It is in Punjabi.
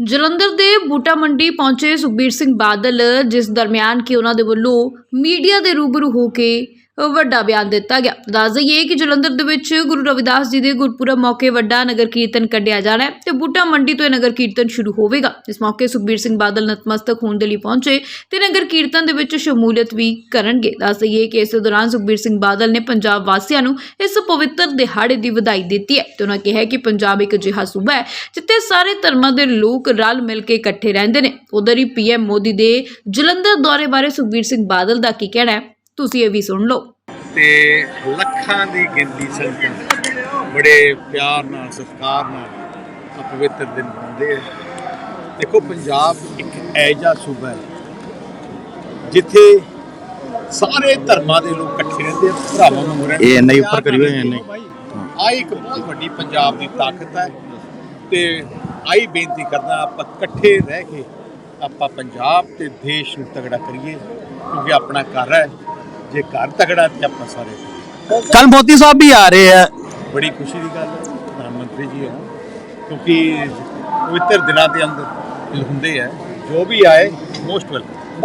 ਜਲੰਧਰ ਦੇ ਬੂਟਾ ਮੰਡੀ ਪਹੁੰਚੇ ਸੁਖਬੀਰ ਸਿੰਘ ਬਾਦਲ, ਜਿਸ ਦਰਮਿਆਨ ਕਿ ਉਹਨਾਂ ਦੇ ਵੱਲੋਂ ਮੀਡੀਆ ਦੇ ਰੂਬਰੂ ਹੋ ਕੇ ਵੱਡਾ ਬਿਆਨ ਦਿੱਤਾ ਗਿਆ। ਦੱਸ ਦਈਏ ਕਿ ਜਲੰਧਰ ਦੇ ਵਿੱਚ ਗੁਰੂ ਰਵਿਦਾਸ ਜੀ ਦੇ ਗੁਰਪੁਰਬ ਮੌਕੇ ਵੱਡਾ ਨਗਰ ਕੀਰਤਨ ਕੱਢਿਆ ਜਾਣਾ ਹੈ ਤੇ ਬੂਟਾ ਮੰਡੀ ਤੋਂ ਇਹ ਨਗਰ ਕੀਰਤਨ ਸ਼ੁਰੂ ਹੋਵੇਗਾ। ਇਸ ਮੌਕੇ ਸੁਖਬੀਰ ਸਿੰਘ ਬਾਦਲ ਨਤਮਸਤਕ ਹੋਣ ਦੇ ਲਈ ਪਹੁੰਚੇ ਤੇ ਨਗਰ ਕੀਰਤਨ ਦੇ ਵਿੱਚ ਸ਼ਮੂਲੀਅਤ ਵੀ ਕਰਨਗੇ। ਦੱਸ ਦਈਏ ਕਿ ਇਸ ਦੌਰਾਨ ਸੁਖਬੀਰ ਸਿੰਘ ਬਾਦਲ ਨੇ ਪੰਜਾਬ ਵਾਸੀਆਂ ਨੂੰ ਇਸ ਪਵਿੱਤਰ ਦਿਹਾੜੇ ਦੀ ਵਧਾਈ ਦਿੱਤੀ ਹੈ ਤੇ ਉਹਨਾਂ ਕਿਹਾ ਕਿ ਪੰਜਾਬ ਇੱਕ ਅਜਿਹਾ ਸੂਬਾ ਹੈ ਜਿੱਥੇ ਸਾਰੇ ਧਰਮਾਂ ਦੇ ਲੋਕ ਰਲ ਮਿਲ ਕੇ ਇਕੱਠੇ ਰਹਿੰਦੇ ਨੇ। ਉਧਰ ਹੀ ਪੀਐਮ ਮੋਦੀ ਦੇ ਜਲੰਧਰ ਦੌਰੇ ਬਾਰੇ ਸੁਖਬੀਰ ਸਿੰਘ ਬਾਦਲ ਦਾ ਕੀ ਕਹਿਣਾ ਹੈ? ਤੁਸੀਂ ਇਹ ਵੀ ਸੁਣ ਲਓ ਤੇ ਲੱਖਾਂ ਦੀ ਗਿਣਤੀ ਸੰਗਤਾਂ ਬੜੇ ਪਿਆਰ ਨਾਲ ਸਤਿਕਾਰ ਨਾਲ ਪਵਿੱਤਰ ਦਿਨ ਮਨਾਉਂਦੇ ਆ ਦੇਖੋ ਪੰਜਾਬ ਇੱਕ ਐਜਾ ਸੂਬਾ ਹੈ ਜਿੱਥੇ ਸਾਰੇ ਧਰਮਾਂ ਦੇ ਲੋਕ ਇਕੱਠੇ ਰਹਿੰਦੇ ਆ ਭਰਾਵਾਂ ਵਾਂਗੂ ਰਹਿੰਦੇ ਇਹ ਇੰਨਾ ਹੀ। ਉੱਪਰ ਕਰਿਓ, ਇਹ ਇੰਨਾ ਹੀ। ਆ ਇੱਕ ਬਹੁਤ ਵੱਡੀ ਪੰਜਾਬ ਦੀ ਤਾਕਤ ਹੈ ਤੇ ਆਈ ਬੇਨਤੀ ਕਰਦਾ ਆਪਾਂ ਇਕੱਠੇ ਰਹਿ ਕੇ ਆਪਾਂ ਪੰਜਾਬ ਤੇ ਦੇਸ਼ ਨੂੰ ਤਗੜਾ ਕਰੀਏ ਕਿਉਂਕਿ ਆਪਣਾ ਘਰ ਹੈ ਜੇ ਘਰ ਤਗੜਾ ਤੇ ਆਪਾਂ ਸਾਰੇ। ਕੱਲ ਮੋਦੀ ਸਾਹਿਬ ਵੀ ਆ ਰਹੇ ਆ। ਬੜੀ ਖੁਸ਼ੀ ਦੀ ਗੱਲ ਹੈ ਪ੍ਰਧਾਨ ਮੰਤਰੀ ਜੀ ਹੋ। ਕਿਉਂਕਿ ਪਵਿੱਤਰ ਦਿਨਾਂ ਦੇ ਅੰਦਰ ਜੋ ਹੁੰਦੇ ਆ ਜੋ ਵੀ ਆਏ ਮੋਸਟ ਵੈਲਕਮ